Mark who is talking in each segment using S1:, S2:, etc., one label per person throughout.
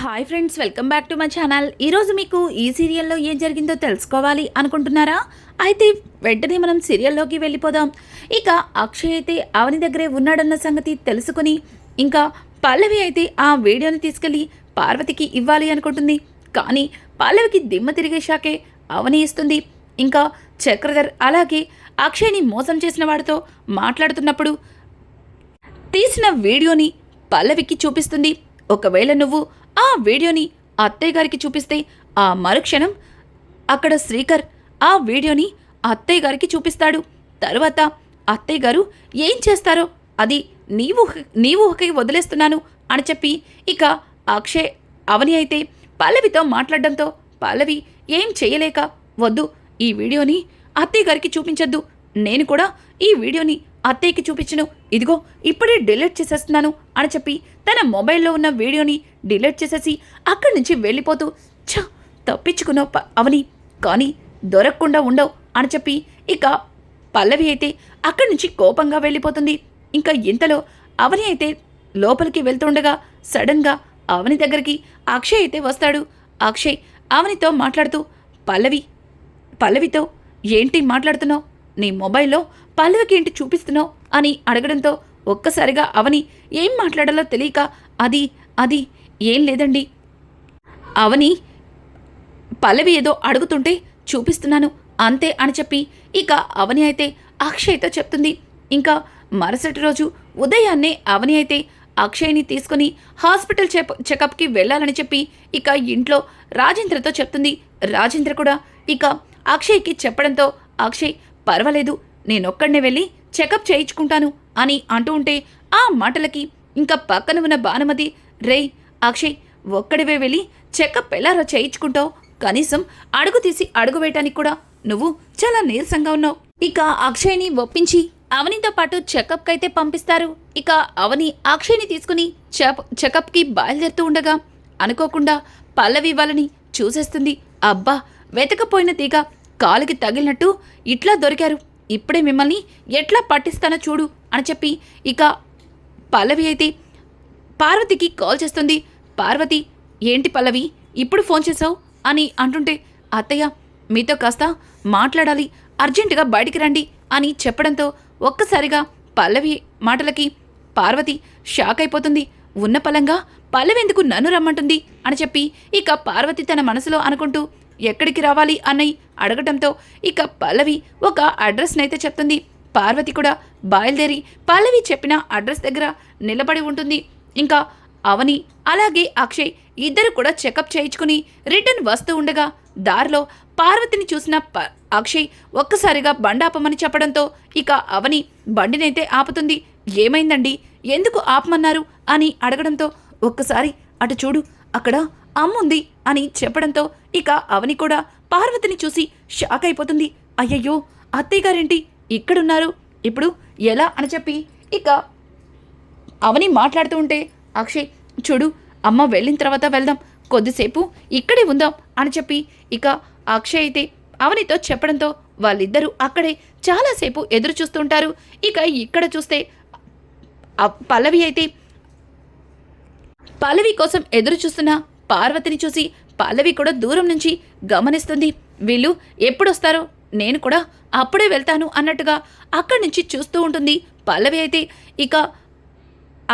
S1: Hi friends welcome back to my channel. ఈరోజు మీకు ఈ సీరియల్లో ఏం జరిగిందో తెలుసుకోవాలి అనుకుంటున్నారా? అయితే వెంటనే మనం సీరియల్లోకి వెళ్ళిపోదాం. ఇక అక్షయ్ అయితే అవని దగ్గరే ఉన్నాడన్న సంగతి తెలుసుకుని ఇంకా పల్లవి అయితే ఆ వీడియోని తీసుకెళ్ళి పార్వతికి ఇవ్వాలి అనుకుంటుంది. కానీ పల్లవికి దిమ్మ తిరిగేశాకే అవని ఇస్తుంది. ఇంకా చక్రధర్ అలాగే అక్షయ్ని మోసం చేసిన వాడితో మాట్లాడుతున్నప్పుడు తీసిన వీడియోని పల్లవికి చూపిస్తుంది. ఒకవేళ నువ్వు ఆ వీడియోని అత్తయ్య గారికి చూపిస్తే ఆ మరుక్షణం అక్కడ శ్రీకర్ ఆ వీడియోని అత్తయ్య గారికి చూపిస్తాడు. తరువాత అత్తయ్య గారు ఏం చేస్తారో అది నీవు నీవు ఊహకి వదిలేస్తున్నాను అని చెప్పి ఇక అక్షయ్ అవని అయితే పల్లవితో మాట్లాడడంతో పల్లవి ఏం చేయలేక వద్దు ఈ వీడియోని అత్తయ్య గారికి చూపించద్దు. నేను కూడా ఈ వీడియోని అత్తయ్యకి చూపించను. ఇదిగో ఇప్పుడే డిలీట్ చేసేస్తున్నాను అని చెప్పి తన మొబైల్లో ఉన్న వీడియోని డిలీట్ చేసేసి అక్కడి నుంచి వెళ్ళిపోతూ ఛ తప్పించుకున్నావు ప- అవని కానీ దొరకకుండా ఉండవు అని చెప్పి ఇక పల్లవి అయితే అక్కడి నుంచి కోపంగా వెళ్ళిపోతుంది. ఇంకా ఇంతలో అవని అయితే లోపలికి వెళ్తుండగా సడన్గా అవని దగ్గరికి అక్షయ్ అయితే వస్తాడు. అక్షయ్ అవనితో మాట్లాడుతూ పల్లవి పల్లవితో ఏంటి మాట్లాడుతున్నావు? నీ మొబైల్లో పల్లవికి ఏంటి చూపిస్తున్నావు? అని అడగడంతో ఒక్కసారిగా అవని ఏం మాట్లాడాలో తెలియక అది అది ఏం లేదండి. అవని పల్లవి ఏదో అడుగుతుంటే చూపిస్తున్నాను అంతే అని చెప్పి ఇక అవని అయితే అక్షయ్తో చెప్తుంది. ఇంకా మరుసటి రోజు ఉదయాన్నే అవని అయితే అక్షయ్ని తీసుకుని హాస్పిటల్ చెప్ చెకప్కి వెళ్ళాలని చెప్పి ఇక ఇంట్లో రాజేంద్రతో చెప్తుంది. రాజేంద్ర కూడా ఇక అక్షయ్కి చెప్పడంతో అక్షయ్ పర్వాలేదు నేనొక్కడనే వెళ్ళి చెకప్ చేయించుకుంటాను అని అంటూ ఉంటే ఆ మాటలకి ఇంకా పక్కన ఉన్న భానుమతి రేయ్ అక్షయ్ ఒక్కడివే వెళ్ళి చెకప్ ఎలా చేయించుకుంటావు? కనీసం అడుగు తీసి అడుగు వేయటానికి కూడా నువ్వు చాలా నీరసంగా ఉన్నావు. ఇక అక్షయ్ని ఒప్పించి అవనితో పాటు చెకప్కి అయితే పంపిస్తారు. ఇక అవని అక్షయ్ని తీసుకుని చెప్ చెకప్కి బయలుదేరుతూ ఉండగా అనుకోకుండా పల్లవి వాళ్ళని చూసేస్తుంది. అబ్బా వెతకపోయిన తీగ కాలుకి తగిలినట్టు ఇట్లా దొరికారు. ఇప్పుడే మిమ్మల్ని ఎట్లా పట్టిస్తానో చూడు అని చెప్పి ఇక పల్లవి అయితే పార్వతికి కాల్ చేస్తుంది. పార్వతి ఏంటి పల్లవి ఇప్పుడు ఫోన్ చేసావు అని అంటుంటే అత్తయ్య మీతో కాస్త మాట్లాడాలి అర్జెంటుగా బయటికి రండి అని చెప్పడంతో ఒక్కసారిగా పల్లవి మాటలకి పార్వతి షాక్ అయిపోతుంది. ఉన్న పలంగా పల్లవి ఎందుకు నన్ను రమ్మంటుంది? అని చెప్పి ఇక పార్వతి తన మనసులో అనుకుంటూ ఎక్కడికి రావాలి అన్నయ్య అడగటంతో ఇక పల్లవి ఒక అడ్రస్నైతే చెప్తుంది. పార్వతి కూడా బయలుదేరి పల్లవి చెప్పిన అడ్రస్ దగ్గర నిలబడి ఉంటుంది. ఇంకా అవని అలాగే అక్షయ్ ఇద్దరు కూడా చెకప్ చేయించుకుని రిటర్న్ వస్తూ ఉండగా దారిలో పార్వతిని చూసిన ప- అక్షయ్ ఒక్కసారిగా బండాపమని చెప్పడంతో ఇక అవని బండినైతే ఆపుతుంది. ఏమైందండి? ఎందుకు ఆపమన్నారు? అని అడగడంతో ఒక్కసారి అటు చూడు అక్కడ అమ్ముంది అని చెప్పడంతో ఇక అవని కూడా పార్వతిని చూసి షాక్ అయిపోతుంది. అయ్యయ్యో అత్తయ్య గారేంటి? ఇక్కడున్నారు. ఇప్పుడు ఎలా అని చెప్పి ఇక అవని మాట్లాడుతూ ఉంటే అక్షయ్ చూడు అమ్మ వెళ్ళిన తర్వాత వెళ్దాం కొద్దిసేపు ఇక్కడే ఉందాం అని చెప్పి ఇక అక్షయ్ అయితే అవనితో చెప్పడంతో వాళ్ళిద్దరూ అక్కడే చాలాసేపు ఎదురు చూస్తుంటారు ఇక ఇక్కడ చూస్తే పల్లవి అయితే పల్లవి కోసం ఎదురు చూస్తున్న పార్వతిని చూసి పల్లవి కూడా దూరం నుంచి గమనిస్తుంది. వీళ్ళు ఎప్పుడొస్తారో నేను కూడా అప్పుడే వెళ్తాను అన్నట్టుగా అక్కడి నుంచి చూస్తూ ఉంటుంది పల్లవి అయితే. ఇక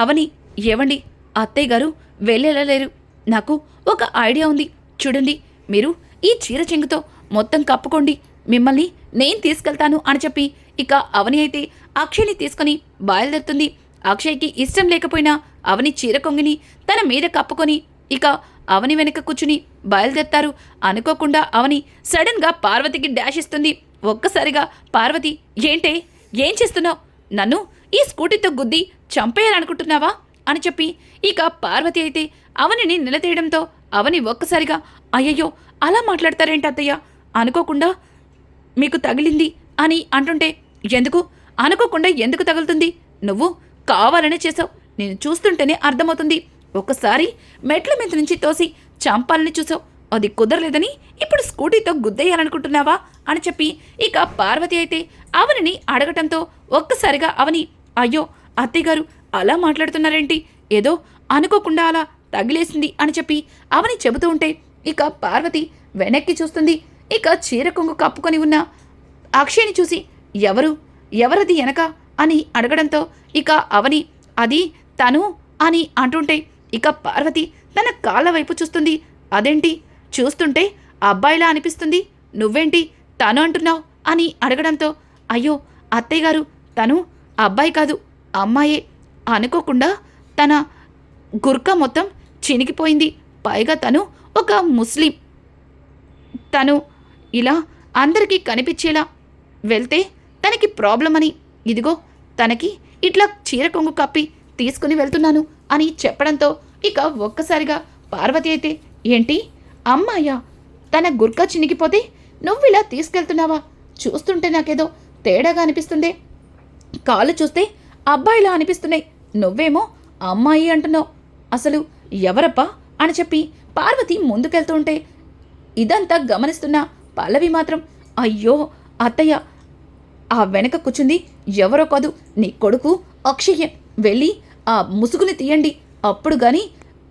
S1: అవని ఏవండి అత్తయ్య గారు వెళ్ళలేరు నాకు ఒక ఐడియా ఉంది. చూడండి మీరు ఈ చీర చెంగుతో మొత్తం కప్పుకోండి. మిమ్మల్ని నేను తీసుకెళ్తాను అని చెప్పి ఇక అవని అయితే అక్షయ్ని తీసుకొని బయలుదేరుతుంది. అక్షయ్కి ఇష్టం లేకపోయినా అవని చీర కొంగిని తన మీద కప్పుకొని ఇక అవని వెనక కూర్చుని బయలుదేరుతారు. అనుకోకుండా అవని సడన్గా పార్వతికి డాష్ ఇస్తుంది. ఒక్కసారిగా పార్వతి ఏంటే? ఏం చేస్తున్నావు? నన్ను ఈ స్కూటీతో గుద్ది చంపేయాలనుకుంటున్నావా? అని చెప్పి ఇక పార్వతి అయితే అవనిని నిలదీయడంతో అవని ఒక్కసారిగా అయ్యయ్యో అలా మాట్లాడతారేంటి అత్తయ్య? అనుకోకుండా మీకు తగిలింది? అని అంటుంటే ఎందుకు? అనుకోకుండా ఎందుకు తగులుతుంది? నువ్వు కావాలనే చేసావు. నేను చూస్తుంటేనే అర్థమవుతుంది. ఒకసారి మెట్ల మీద నుంచి తోసి చంపాలని చూసావు. అది కుదరలేదని ఇప్పుడు స్కూటీతో గుద్దేయాలనుకుంటున్నావా అని చెప్పి ఇక పార్వతి అయితే అవనిని అడగటంతో ఒక్కసారిగా అవని అయ్యో అత్తయ్యగారు అలా మాట్లాడుతున్నారేంటి? ఏదో అనుకోకుండా అలా తగిలేసింది అని చెప్పి అవని చెబుతూ ఉంటే ఇక పార్వతి వెనక్కి చూస్తుంది. ఇక చీర కొంగు కప్పుకొని ఉన్న అక్షయ్ని చూసి ఎవరు? ఎవరది వెనక? అని అడగడంతో ఇక అవని అది తను అని అంటుంటే ఇక పార్వతి తన కాళ్ళ వైపు చూస్తుంది. అదేంటి? చూస్తుంటే అబ్బాయిలా అనిపిస్తుంది. నువ్వేంటి తను అంటున్నావు అని అడగడంతో అయ్యో అత్తయ్య గారు తను అబ్బాయి కాదు అమ్మాయే అనుకోకుండా తన గుర్క మొత్తం చినిగిపోయింది. పైగా తను ఒక ముస్లిం. తను ఇలా అందరికీ కనిపించేలా వెళ్తే తనకి ప్రాబ్లం అని ఇదిగో తనకి ఇట్లా చీర కొంగు కప్పి తీసుకుని వెళ్తున్నాను అని చెప్పడంతో ఇక ఒక్కసారిగా పార్వతి అయితే ఏంటి? అమ్మాయ్యా తన గుర్క చినిగిపోతే నువ్వు ఇలా తీసుకెళ్తున్నావా? చూస్తుంటే నాకేదో తేడాగా అనిపిస్తుంది. కాళ్ళు చూస్తే అబ్బాయిలా అనిపిస్తున్నాయి. నువ్వేమో అమ్మాయి అంటున్నావు. అసలు ఎవరప్పా అని చెప్పి పార్వతి ముందుకెళ్తూ ఉంటే ఇదంతా గమనిస్తున్న పల్లవి మాత్రం అయ్యో అత్తయ్య ఆ వెనక కూర్చుంది ఎవరో కాదు. నీ కొడుకు అక్షయ్య. వెళ్ళి ఆ ముసుగుని తీయండి. అప్పుడు కానీ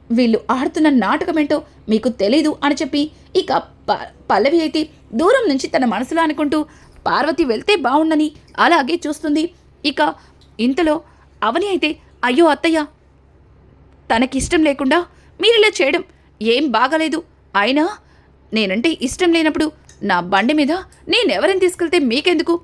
S1: వీళ్ళు ఆడుతున్న నాటకమేంటో మీకు తెలీదు అని చెప్పి ఇక ప- పల్లవి అయితే దూరం నుంచి తన మనసులో అనుకుంటూ పార్వతి వెళ్తే బాగుండని అలాగే చూస్తుంది. ఇక ఇంతలో అవని అయితే అయ్యో అత్తయ్య తనకిష్టం లేకుండా మీరిలా చేయడం ఏం బాగలేదు. అయినా నేనంటే ఇష్టం లేనప్పుడు నా బండి మీద నేనెవరిని తీసుకెళ్తే మీకెందుకు?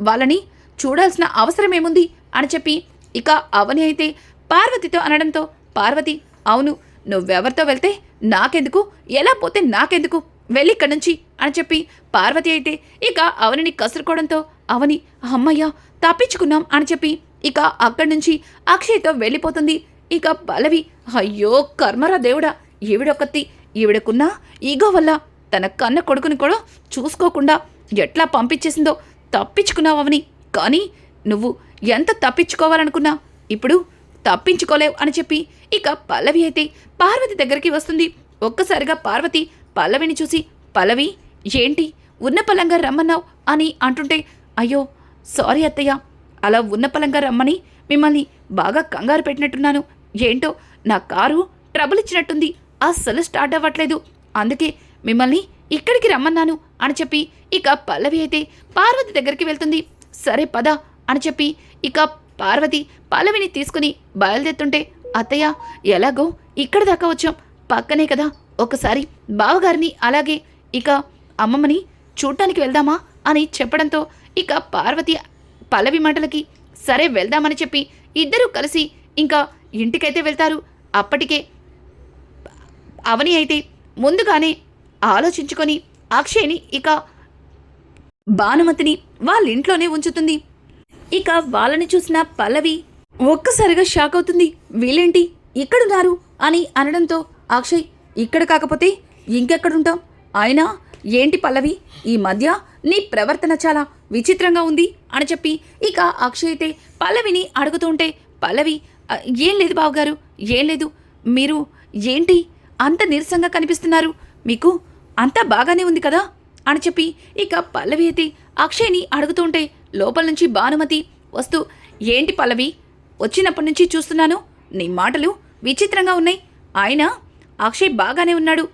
S1: వాళ్ళని చూడాల్సిన అవసరం ఏముంది? అని చెప్పి ఇక అవని అయితే పార్వతితో అనడంతో పార్వతి అవును నువ్వెవరితో వెళ్తే నాకెందుకు? ఎలా పోతే నాకెందుకు? వెళ్ళి ఇక్కడి నుంచి అని చెప్పి పార్వతి అయితే ఇక అవనిని కసురుకోవడంతో అవని అమ్మయ్య తప్పించుకున్నాం అని చెప్పి ఇక అక్కడి నుంచి అక్షయ్తో వెళ్ళిపోతుంది. ఇక పల్లవి అయ్యో కర్మరా దేవుడా ఈవిడొకత్తి ఈవిడకున్న ఈగో వల్ల తన కన్న కొడుకుని కూడా చూసుకోకుండా ఎట్లా పంపించేసిందో తప్పించుకున్నావని కానీ నువ్వు ఎంత తప్పించుకోవాలనుకున్నా ఇప్పుడు తప్పించుకోలేవు అని చెప్పి ఇక పల్లవి అయితే పార్వతి దగ్గరికి వస్తుంది. ఒక్కసారిగా పార్వతి పల్లవిని చూసి పల్లవి ఏంటి? ఉన్న పలంగా రమ్మన్నావు? అని అంటుంటే అయ్యో సారీ అత్తయ్య. అలా ఉన్న పలంగా రమ్మని మిమ్మల్ని బాగా కంగారు పెట్టినట్టున్నాను. ఏంటో నా కారు ట్రబుల్ ఇచ్చినట్టుంది. అస్సలు స్టార్ట్ అవ్వట్లేదు. అందుకే మిమ్మల్ని ఇక్కడికి రమ్మన్నాను. అని చెప్పి ఇక పల్లవి అయితే పార్వతి దగ్గరికి వెళ్తుంది. సరే పద. అని చెప్పి ఇక పార్వతి పల్లవిని తీసుకుని బయలుదేరుతుంటే అత్తయ్య ఎలాగో ఇక్కడ దాకా వచ్చాం. పక్కనే కదా. ఒకసారి బావగారిని అలాగే ఇక అమ్మమ్మని చూడటానికి వెళ్దామా? అని చెప్పడంతో ఇక పార్వతి పల్లవి మాటలకి సరే వెళ్దామని చెప్పి ఇద్దరూ కలిసి ఇంకా ఇంటికైతే వెళ్తారు. అప్పటికే అవని అయితే ముందుగానే ఆలోచించుకొని అక్షయ్ని ఇక భానుమతిని వాళ్ళ ఇంట్లోనే ఉంచుతుంది. ఇక వాళ్ళని చూసిన పల్లవి ఒక్కసారిగా షాక్ అవుతుంది. వీళ్ళేంటి? ఇక్కడున్నారు అని అనడంతో అక్షయ్ ఇక్కడ కాకపోతే ఇంకెక్కడుంటాం అయినా ఏంటి పల్లవి? ఈ మధ్య నీ ప్రవర్తన చాలా విచిత్రంగా ఉంది అని చెప్పి ఇక అక్షయ్ అయితే పల్లవిని అడుగుతూ ఉంటే పల్లవి ఏం లేదు బావగారు ఏం లేదు. మీరు ఏంటి అంత నీరసంగా కనిపిస్తున్నారు? మీకు అంతా బాగానే ఉంది కదా? అని చెప్పి ఇక పల్లవి అయితే అక్షయ్ని అడుగుతుంటే లోపల నుంచి భానుమతి వస్తూ ఏంటి పల్లవి? వచ్చినప్పటి నుంచి చూస్తున్నాను. నీ మాటలు విచిత్రంగా ఉన్నాయి. ఆయన అక్షయ్ బాగానే ఉన్నాడు.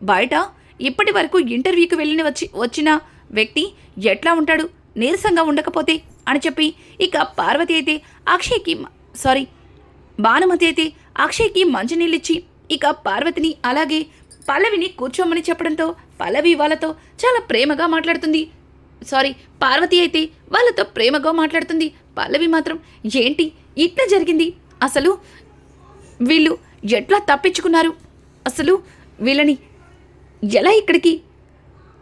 S1: బయట ఇప్పటి వరకు ఇంటర్వ్యూకి వెళ్ళిన వచ్చి వచ్చిన వ్యక్తి ఎట్లా ఉంటాడు? నీరసంగా ఉండకపోతే? అని చెప్పి ఇక పార్వతి అయితే అక్షయ్కి సారీ భానుమతి అయితే అక్షయ్కి మంచినీళ్ళిచ్చి ఇక పార్వతిని అలాగే పల్లవిని కూర్చోమని చెప్పడంతో పల్లవి వాళ్ళతో చాలా ప్రేమగా మాట్లాడుతుంది. సారీ పార్వతి అయితే వాళ్ళతో ప్రేమగా మాట్లాడుతుంది. పల్లవి మాత్రం ఏంటి ఇట్లా జరిగింది? అసలు వీళ్ళు ఎట్లా తప్పించుకున్నారు? అసలు వీళ్ళని ఎలా ఇక్కడికి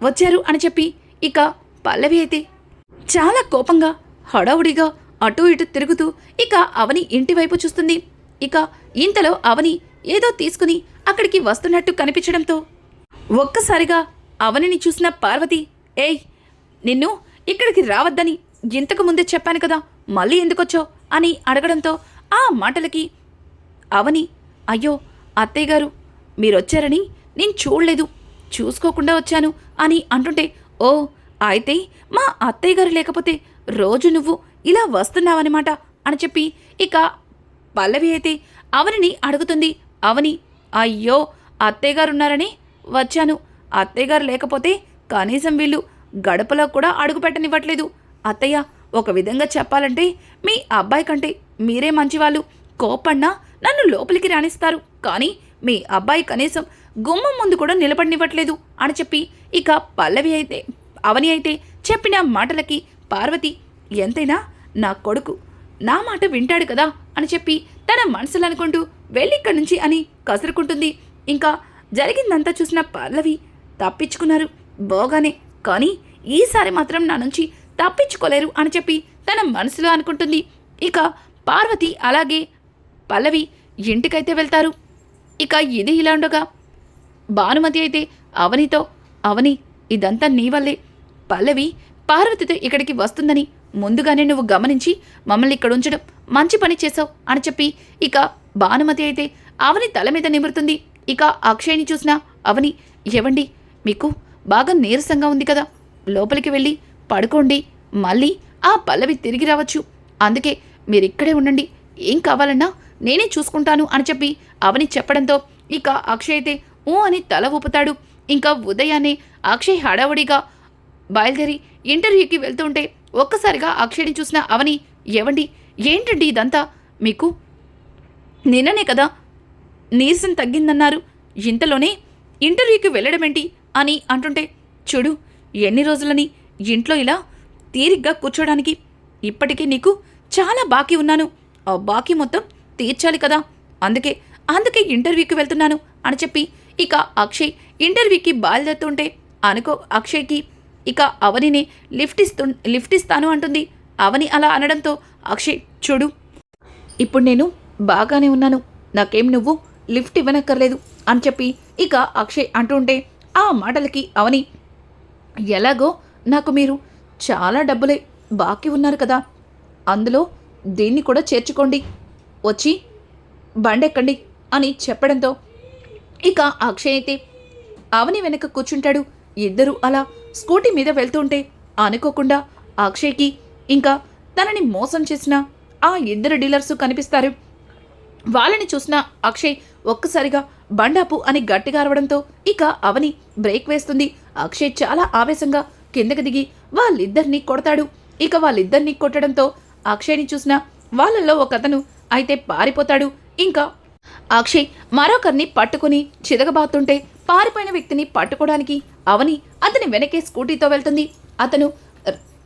S1: వచ్చారు అని చెప్పి ఇక పల్లవి అయితే చాలా కోపంగా హడావుడిగా అటు ఇటు తిరుగుతూ ఇక అవని ఇంటి వైపు చూస్తుంది. ఇక ఇంతలో అవని ఏదో తీసుకుని అక్కడికి వస్తున్నట్టు కనిపించడంతో ఒక్కసారిగా అవనిని చూసిన పార్వతి ఏయ్ నిన్ను ఇక్కడికి రావద్దని ఇంతకు ముందే చెప్పాను కదా మళ్ళీ ఎందుకొచ్చావు? అని అడగడంతో ఆ మాటలకి అవని అయ్యో అత్తయ్య గారు మీరొచ్చారని నేను చూడలేదు చూసుకోకుండా వచ్చాను అని అంటుంటే ఓ అయితే మా అత్తయ్య గారు లేకపోతే రోజు నువ్వు ఇలా వస్తున్నావన్నమాట అని చెప్పి ఇక పల్లవి అయితే అవనిని అడుగుతుంది. అవని అయ్యో అత్తయ్య గారు ఉన్నారని వచ్చాను. అత్తయ్య గారు లేకపోతే కనీసం వీళ్ళు గడపలో కూడా అడుగు పెట్టనివ్వట్లేదు. అత్తయ్య ఒక విధంగా చెప్పాలంటే మీ అబ్బాయి కంటే మీరే మంచివాళ్ళు. కోపన్నా నన్ను లోపలికి రాణిస్తారు కానీ మీ అబ్బాయి కనీసం గుమ్మం ముందు కూడా నిలబడినివ్వట్లేదు అని చెప్పి ఇక పల్లవి అయితే అవని అయితే చెప్పిన మాటలకి పార్వతి ఎంతైనా నా కొడుకు నా మాట వింటాడు కదా అని చెప్పి తన మనసులనుకుంటూ వెళ్ళిక్కడి నుంచి అని కసురుకుంటుంది. ఇంకా జరిగిందంతా చూసిన పల్లవి తప్పించుకున్నారు. బోగానే కానీ ఈసారి మాత్రం నా నుంచి తప్పించుకోలేరు అని చెప్పి తన మనసులో అనుకుంటుంది. ఇక పార్వతి అలాగే పల్లవి ఇంటికైతే వెళ్తారు. ఇక ఇది ఇలా ఉండగా భానుమతి అయితే అవనితో అవని ఇదంతా నీ వల్లే. పల్లవి పార్వతితో ఇక్కడికి వస్తుందని ముందుగానే నువ్వు గమనించి మమ్మల్ని ఇక్కడ ఉంచడం మంచి పని చేసావు అని చెప్పి ఇక భానుమతి అయితే అవని తల మీద నిమురుతుంది. ఇక అక్షయ్ని చూసిన అవని ఎవండి మీకు బాగా నీరసంగా ఉంది కదా. లోపలికి వెళ్ళి పడుకోండి. మళ్ళీ ఆ పల్లవి తిరిగి రావచ్చు. అందుకే మీరు ఇక్కడే ఉండండి. ఏం కావాలన్నా నేనే చూసుకుంటాను అని చెప్పి అవని చెప్పడంతో ఇక అక్షయ్ అయితే ఊ అని తల ఊపుతాడు. ఇంకా ఉదయాన్నే అక్షయ్ హడావుడిగా బయలుదేరి ఇంటర్వ్యూకి వెళ్తుంటే ఒక్కసారిగా అక్షయ్ని చూసిన అవని ఎవండి ఏంటండి ఇదంతా? మీకు నిన్ననే కదా నీరసం తగ్గిందన్నారు. ఇంతలోనే ఇంటర్వ్యూకి వెళ్ళడమేంటి? అని అంటుంటే చూడు ఎన్ని రోజులని ఇంట్లో ఇలా తీరిగ్గా కూర్చోడానికి ఇప్పటికీ నీకు చాలా బాకీ ఉన్నాను. ఆ బాకీ మొత్తం తీర్చాలి కదా. అందుకే అందుకే ఇంటర్వ్యూకి వెళ్తున్నాను అని చెప్పి ఇక అక్షయ్ ఇంటర్వ్యూకి బయలుదేరుతుంటే అనుకో అక్షయ్కి ఇక అవనిని లిఫ్ట్ ఇస్తు లిఫ్ట్ ఇస్తాను అంటుంది. అవని అలా అనడంతో అక్షయ్ చూడు ఇప్పుడు నేను బాగానే ఉన్నాను. నాకేం నువ్వు లిఫ్ట్ ఇవ్వనక్కర్లేదు అని చెప్పి ఇక అక్షయ్ అంటుంటే ఆ మాటలకి అవని ఎలాగో నాకు మీరు చాలా డబ్బులే బాకీ ఉన్నారు కదా. అందులో దీన్ని కూడా చేర్చుకోండి. వచ్చి బండెక్కండి అని చెప్పడంతో ఇక అక్షయ్ అయితే అవని వెనక కూర్చుంటాడు. ఇద్దరు అలా స్కూటీ మీద వెళ్తుంటే అనుకోకుండా అక్షయ్కి ఇంకా తనని మోసం చేసిన ఆ ఇద్దరు డీలర్సు కనిపిస్తారు. వాళ్ళని చూసిన అక్షయ్ ఒక్కసారిగా బండాపు అని గట్టిగా అరవడంతో ఇక అవని బ్రేక్ వేస్తుంది. అక్షయ్ చాలా ఆవేశంగా కిందకి దిగి వాళ్ళిద్దరినీ కొడతాడు. ఇక వాళ్ళిద్దరినీ కొట్టడంతో అక్షయ్ని చూసిన వాళ్ళల్లో ఒకతను అయితే పారిపోతాడు. ఇంకా అక్షయ్ మరొకరిని పట్టుకుని చిదగబాతుంటే పారిపోయిన వ్యక్తిని పట్టుకోవడానికి అవని అతని వెనకే స్కూటీతో వెళ్తుంది. అతను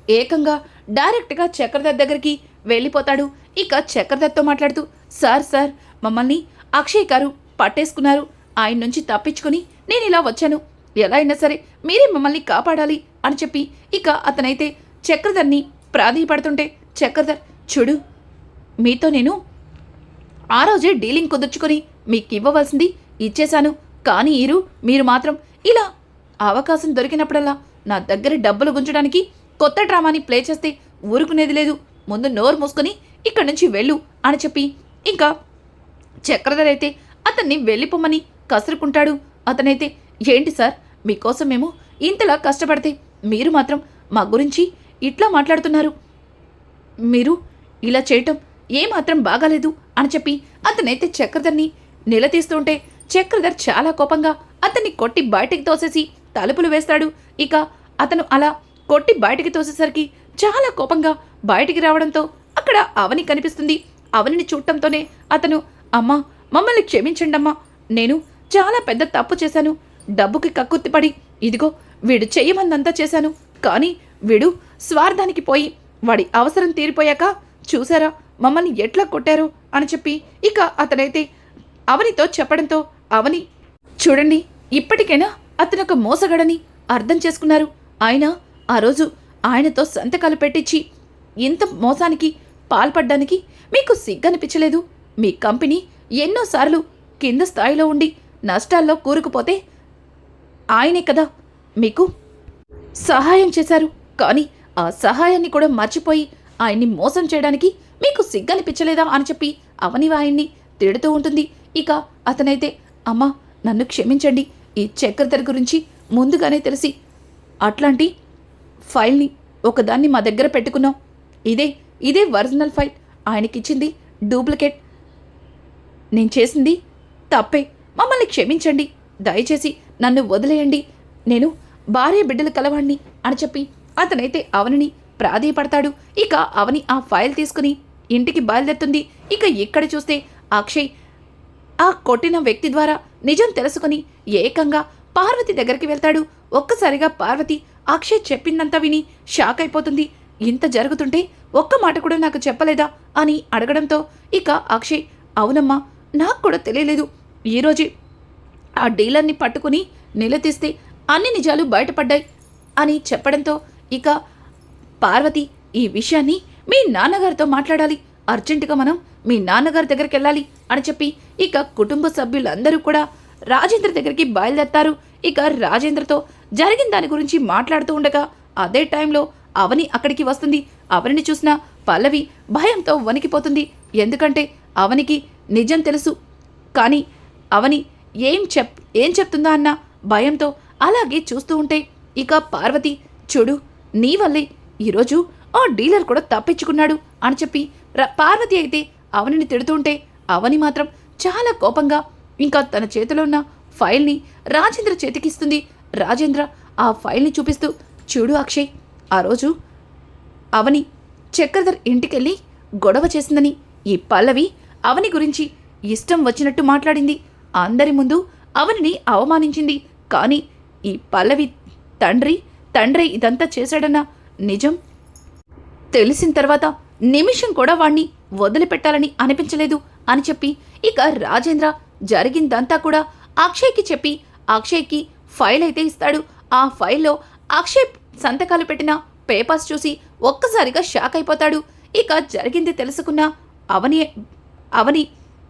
S1: ఏకంగా డైరెక్ట్గా చక్రధర్ దగ్గరికి వెళ్ళిపోతాడు. ఇక చక్రధర్తో మాట్లాడుతూ సార్ సార్ మమ్మల్ని అక్షయ్ గారు పట్టేసుకున్నారు. ఆయన నుంచి తప్పించుకుని నేను ఇలా వచ్చాను. ఎలా అయినా సరే మీరే మమ్మల్ని కాపాడాలి. అని చెప్పి ఇక అతనైతే చక్రధర్ని ప్రాధేయపడుతుంటే చక్రధర్ చూడు మీతో నేను ఆ రోజే డీలింగ్ కుదుర్చుకొని మీకు ఇవ్వవలసింది ఇచ్చేశాను. కానీ ఈరు మీరు మాత్రం ఇలా అవకాశం దొరికినప్పుడల్లా నా దగ్గర డబ్బులు గుంచడానికి కొత్త డ్రామాని ప్లే చేస్తే ఊరుకునేది లేదు. ముందు నోరు మూసుకొని ఇక్కడి నుంచి వెళ్ళు అని చెప్పి ఇంకా చక్రధర్ అయితే అతన్ని వెళ్ళిపోమని కసురుకుంటాడు. అతనైతే ఏంటి సార్ మీకోసం మేము ఇంతలా కష్టపడితే మీరు మాత్రం మా గురించి ఇట్లా మాట్లాడుతున్నారు. మీరు ఇలా చేయటం ఏమాత్రం బాగాలేదు అని చెప్పి అతనైతే చక్రధర్ని నిలదీస్తుంటే చక్రధర్ చాలా కోపంగా అతన్ని కొట్టి బయటికి తోసేసి తలుపులు వేస్తాడు. ఇక అతను అలా కొట్టి బయటికి తోసేసరికి చాలా కోపంగా బయటికి రావడంతో అక్కడ అవని కనిపిస్తుంది. అవనిని చూడటంతోనే అతను అమ్మా మమ్మల్ని క్షమించండమ్మా. నేను చాలా పెద్ద తప్పు చేశాను. డబ్బుకి కక్కుర్తిపడి ఇదిగో వీడు చెయ్యమందంతా చేశాను. కానీ వీడు స్వార్థానికి పోయి వాడి అవసరం తీరిపోయాక చూసారా మమ్మల్ని ఎట్లా కొట్టారు అని చెప్పి ఇక అతనైతే అవనితో చెప్పడంతో అవని చూడండి ఇప్పటికైనా అతను ఒక మోసగడని అర్థం చేసుకున్నారు. ఆయన ఆ రోజు ఆయనతో సంతకాలు పెట్టించి ఇంత మోసానికి పాల్పడ్డానికి మీకు సిగ్గనిపించలేదు. మీ కంపెనీ ఎన్నోసార్లు కింద స్థాయిలో ఉండి నష్టాల్లో కూరుకుపోతే ఆయనే కదా మీకు? సహాయం చేశారు కానీ ఆ సహాయాన్ని కూడా మర్చిపోయి ఆయన్ని మోసం చేయడానికి మీకు సిగ్గనిపించలేదా అని చెప్పి అవని ఆయన్ని తిడుతూ ఉంటుంది. ఇక అతనైతే అమ్మా నన్ను క్షమించండి. ఈ చక్రధర్ గురించి ముందుగానే తెలిసి అట్లాంటి ఫైల్ని ఒకదాన్ని మా దగ్గర పెట్టుకున్నాం. ఇదే ఇదే ఒరిజినల్ ఫైల్. ఆయనకిచ్చింది డూప్లికేట్. నేను చేసింది తప్పే. మమ్మల్ని క్షమించండి. దయచేసి నన్ను వదిలేయండి. నేను భార్య బిడ్డలు కలవాణ్ణి అని చెప్పి అతనైతే అవనిని ప్రాధేయపడతాడు. ఇక అవని ఆ ఫైల్ తీసుకుని ఇంటికి బయలుదేరుతుంది. ఇక ఇక్కడ చూస్తే అక్షయ్ ఆ కొట్టిన వ్యక్తి ద్వారా నిజం తెలుసుకుని ఏకంగా పార్వతి దగ్గరికి వెళ్తాడు. ఒక్కసారిగా పార్వతి అక్షయ్ చెప్పిందంతా విని షాక్ అయిపోతుంది. ఇంత జరుగుతుంటే ఒక్క మాట కూడా నాకు చెప్పలేదా అని అడగడంతో ఇక అక్షయ్ అవునమ్మా నాకు కూడా తెలియలేదు. ఈరోజు ఆ డీలర్ని పట్టుకుని నిలదీస్తే అన్ని నిజాలు బయటపడ్డాయి అని చెప్పడంతో ఇక పార్వతి ఈ విషయాన్ని మీ నాన్నగారితో మాట్లాడాలి. అర్జెంటుగా మనం మీ నాన్నగారి దగ్గరికి వెళ్ళాలి అని చెప్పి ఇక కుటుంబ సభ్యులందరూ కూడా రాజేంద్ర దగ్గరికి బయలుదేరతారు. ఇక రాజేంద్రతో జరిగిన దాని గురించి మాట్లాడుతూ ఉండగా అదే టైంలో అవని అక్కడికి వస్తుంది. అవనిని చూసిన పల్లవి భయంతో వణికిపోతుంది. ఎందుకంటే అవనికి నిజం తెలుసు. కానీ అవని ఏం చెప్ ఏం చెప్తుందా అన్న భయంతో అలాగే చూస్తూ ఉంటే ఇక పార్వతి చూడు నీ వల్లే ఈరోజు ఆ డీలర్ కూడా తప్పించుకున్నాడు అని చెప్పి పార్వతి అయితే అవనిని తిడుతూ ఉంటే అవని మాత్రం చాలా కోపంగా ఇంకా తన చేతిలో ఉన్న ఫైల్ని రాజేంద్ర చేతికిస్తుంది రాజేంద్ర ఆ ఫైల్ని చూపిస్తూ చూడు అక్షయ్ ఆ రోజు అవని చక్రధర్ ఇంటికెళ్ళి గొడవ చేసిందని ఈ పల్లవి అవని గురించి ఇష్టం వచ్చినట్టు మాట్లాడింది. అందరి ముందు అవనిని అవమానించింది. కానీ ఈ పల్లవి తండ్రి తండ్రి ఇదంతా చేశాడన్నా నిజం? తెలిసిన తర్వాత నిమిషం కూడా వాణ్ణి వదిలిపెట్టాలని అనిపించలేదు అని చెప్పి ఇక రాజేంద్ర జరిగిందంతా కూడా అక్షయ్కి చెప్పి అక్షయ్కి ఫైల్ అయితే ఇస్తాడు. ఆ ఫైల్లో అక్షయ్ సంతకాలు పెట్టిన పేపర్స్ చూసి ఒక్కసారిగా షాక్ అయిపోతాడు. ఇక జరిగింది తెలుసుకున్న అవని అవని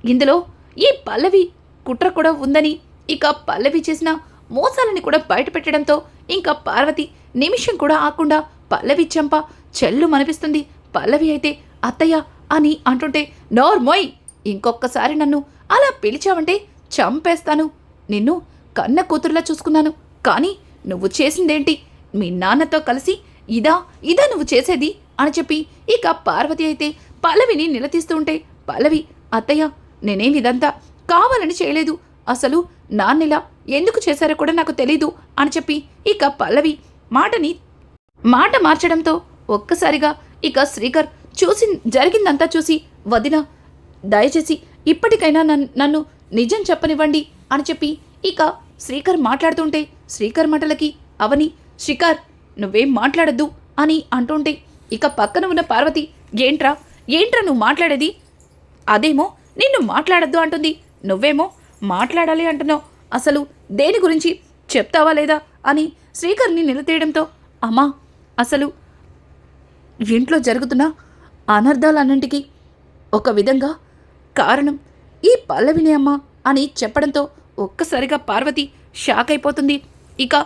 S1: ఇందులో ఈ పల్లవి కుట్ర కూడా ఉందని ఇక పల్లవి చేసిన మోసాలని కూడా బయటపెట్టడంతో ఇంకా పార్వతి నిమిషం కూడా ఆకుండా పల్లవి చెంప చెల్లు మనిపిస్తుంది పల్లవి అయితే అత్తయ్య అని అంటుంటే నోర్మోయ్ ఇంకొక్కసారి నన్ను అలా పిలిచావంటే చంపేస్తాను. నిన్ను కన్న కూతురులా చూసుకున్నాను. కానీ నువ్వు చేసిందేంటి? మీ నాన్నతో కలిసి ఇదా ఇదా నువ్వు చేసేది? అని చెప్పి ఇక పార్వతి అయితే పల్లవిని నిలదీస్తూ ఉంటే పల్లవి అత్తయ్య నేనేం ఇదంతా కావాలని చేయలేదు. అసలు నాన్నెలా? ఎందుకు చేశారో కూడా నాకు తెలీదు అని చెప్పి ఇక పల్లవి మాటని మాట మార్చడంతో ఒక్కసారిగా ఇక శ్రీకర్ చూసి జరిగిందంతా చూసి వదిన దయచేసి ఇప్పటికైనా నన్- నన్ను నిజం చెప్పనివ్వండి అని చెప్పి ఇక శ్రీకర్ మాట్లాడుతుంటే శ్రీకర్ మాటలకి అవని శ్రీకర్ నువ్వేం మాట్లాడద్దు అని అంటుంటే ఇక పక్కన ఉన్న పార్వతి ఏంట్రా? ఏంట్రా నువ్వు మాట్లాడేది? అదేమో నిన్ను మాట్లాడద్దు అంటుంది. నువ్వేమో మాట్లాడాలి అంటున్నావు? అసలు దేని గురించి చెప్తావా లేదా? అని శ్రీకర్ని నిలతీయడంతో అమ్మా అసలు ఇంట్లో జరుగుతున్న అనర్థాలన్నింటికీ ఒక విధంగా కారణం ఈ పల్లవినే అమ్మా అని చెప్పడంతో ఒక్కసారిగా పార్వతి షాక్ అయిపోతుంది. ఇక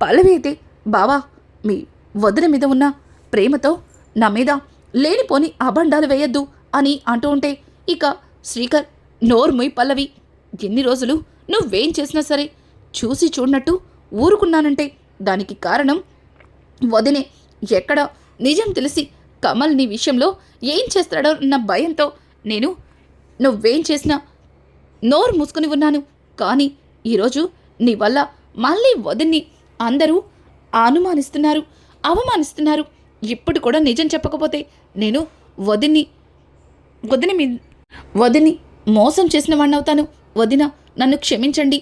S1: పల్లవి అయితే బావా మీ వదిన మీద ఉన్న ప్రేమతో నా మీద లేనిపోని అబండాలు వేయొద్దు అని అంటూ ఉంటే ఇక శ్రీకర్ నోర్ముయ్ పల్లవి ఎన్ని రోజులు నువ్వేం చేసినా సరే చూసి చూడనట్టు ఊరుకున్నానంటే దానికి కారణం వదినే. ఎక్కడ? నిజం తెలిసి కమల్ నీ విషయంలో ఏం చేస్తాడో అన్న భయంతో నేను నువ్వేం చేసినా నోరు మూసుకుని ఉన్నాను. కానీ ఈరోజు నీ వల్ల మళ్ళీ వదిన్ని అందరూ అనుమానిస్తున్నారు అవమానిస్తున్నారు. ఇప్పుడు కూడా నిజం చెప్పకపోతే నేను వదిన్ని వదిని మీ వదిని మోసం చేసిన వాడినవుతాను వదిన నన్ను క్షమించండి.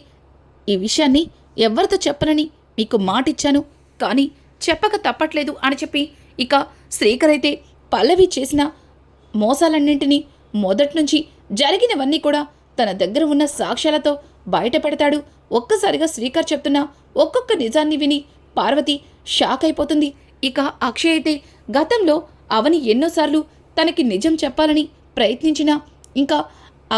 S1: ఈ విషయాన్ని ఎవరితో చెప్పనని మీకు మాటిచ్చాను. కానీ చెప్పక తప్పట్లేదు అని చెప్పి ఇక శ్రీకర్ అయితే పల్లవి చేసిన మోసాలన్నింటినీ మొదటి నుంచి జరిగినవన్నీ కూడా తన దగ్గర ఉన్న సాక్ష్యాలతో బయటపెడతాడు. ఒక్కసారిగా శ్రీకర్ చెప్తున్న ఒక్కొక్క నిజాన్ని విని పార్వతి షాక్ అయిపోతుంది. ఇక అక్షయ్ అయితే గతంలో అవని ఎన్నోసార్లు తనకి నిజం చెప్పాలని ప్రయత్నించినా ఇంకా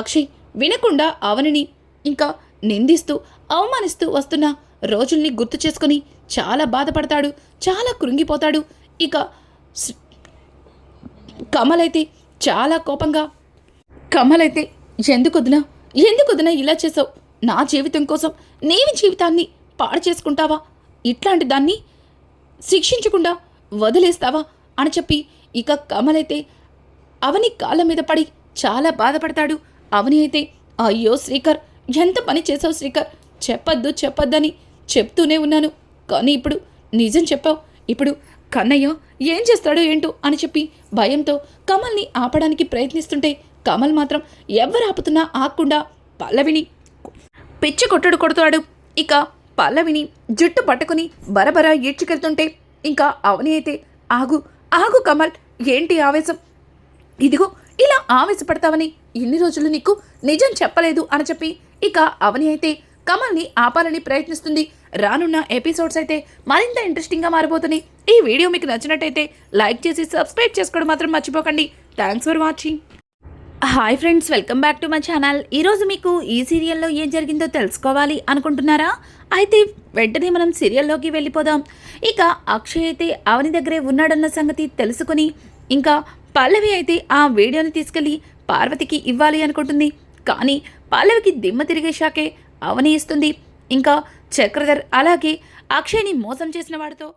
S1: అక్షయ్ వినకుండా అవనిని ఇంకా నిందిస్తూ అవమానిస్తూ వస్తున్న రోజుల్ని గుర్తు చేసుకొని చాలా బాధపడతాడు చాలా కృంగిపోతాడు. ఇక కమలైతే చాలా కోపంగా కమలైతే అయితే ఎందుకొద్దునా? ఎందుకొద్దునా ఇలా చేసావు? నా జీవితం కోసం నేను జీవితాన్ని పాడు చేసుకుంటావా? ఇట్లాంటి దాన్ని శిక్షించకుండా వదిలేస్తావా? అని చెప్పి ఇక కమలైతే అవని కాళ్ళ మీద పడి చాలా బాధపడతాడు. అవని అయితే అయ్యో శ్రీకర్ ఎంత పని చేసావు శ్రీకర్? చెప్పొద్దు చెప్పొద్దని చెప్తూనే ఉన్నాను. కానీ ఇప్పుడు నిజం చెప్పావు. ఇప్పుడు కన్నయ్య ఏం చేస్తాడో ఏంటో అని చెప్పి భయంతో కమల్ని ఆపడానికి ప్రయత్నిస్తుంటే కమల్ మాత్రం ఎవరు ఆపుతున్నా ఆకుండా పల్లవిని పిచ్చి కొట్టుడు కొడుతాడు ఇక పల్లవిని జుట్టు పట్టుకుని బరబర ఈడ్చుకెళ్తుంటే ఇంకా అవని అయితే ఆగు ఆగు కమల్ ఏంటి ఆవేశం? ఇదిగో ఇలా ఆవేశపడతావని ఇన్ని రోజులు నీకు నిజం చెప్పలేదు అని చెప్పి ఇక అవని అయితే కమల్ని ఆపాలని ప్రయత్నిస్తుంది. రానున్న ఎపిసోడ్స్ అయితే మరింత ఇంట్రెస్టింగ్గా మారిపోతున్నాయి ఈ వీడియో మీకు నచ్చినట్టయితే లైక్ చేసి సబ్స్క్రైబ్ చేసుకోవడం మాత్రం మర్చిపోకండి. Thanks for watching. Hi friends welcome back to my channel. ఈరోజు మీకు ఈ సీరియల్లో ఏం జరిగిందో తెలుసుకోవాలి అనుకుంటున్నారా? అయితే వెంటనే మనం సీరియల్లోకి వెళ్ళిపోదాం. ఇక అక్షయ్ అయితే అవని దగ్గరే ఉన్నాడన్న సంగతి తెలుసుకుని ఇంకా పల్లవి అయితే ఆ వీడియోని తీసుకెళ్ళి పార్వతికి ఇవ్వాలి అనుకుంటుంది. కానీ పల్లవికి దిమ్మ తిరిగేశాకే అవని ఇస్తుంది. ఇంకా చక్రధర్ అలాగే అక్షయ్ని మోసం చేసిన వాడితో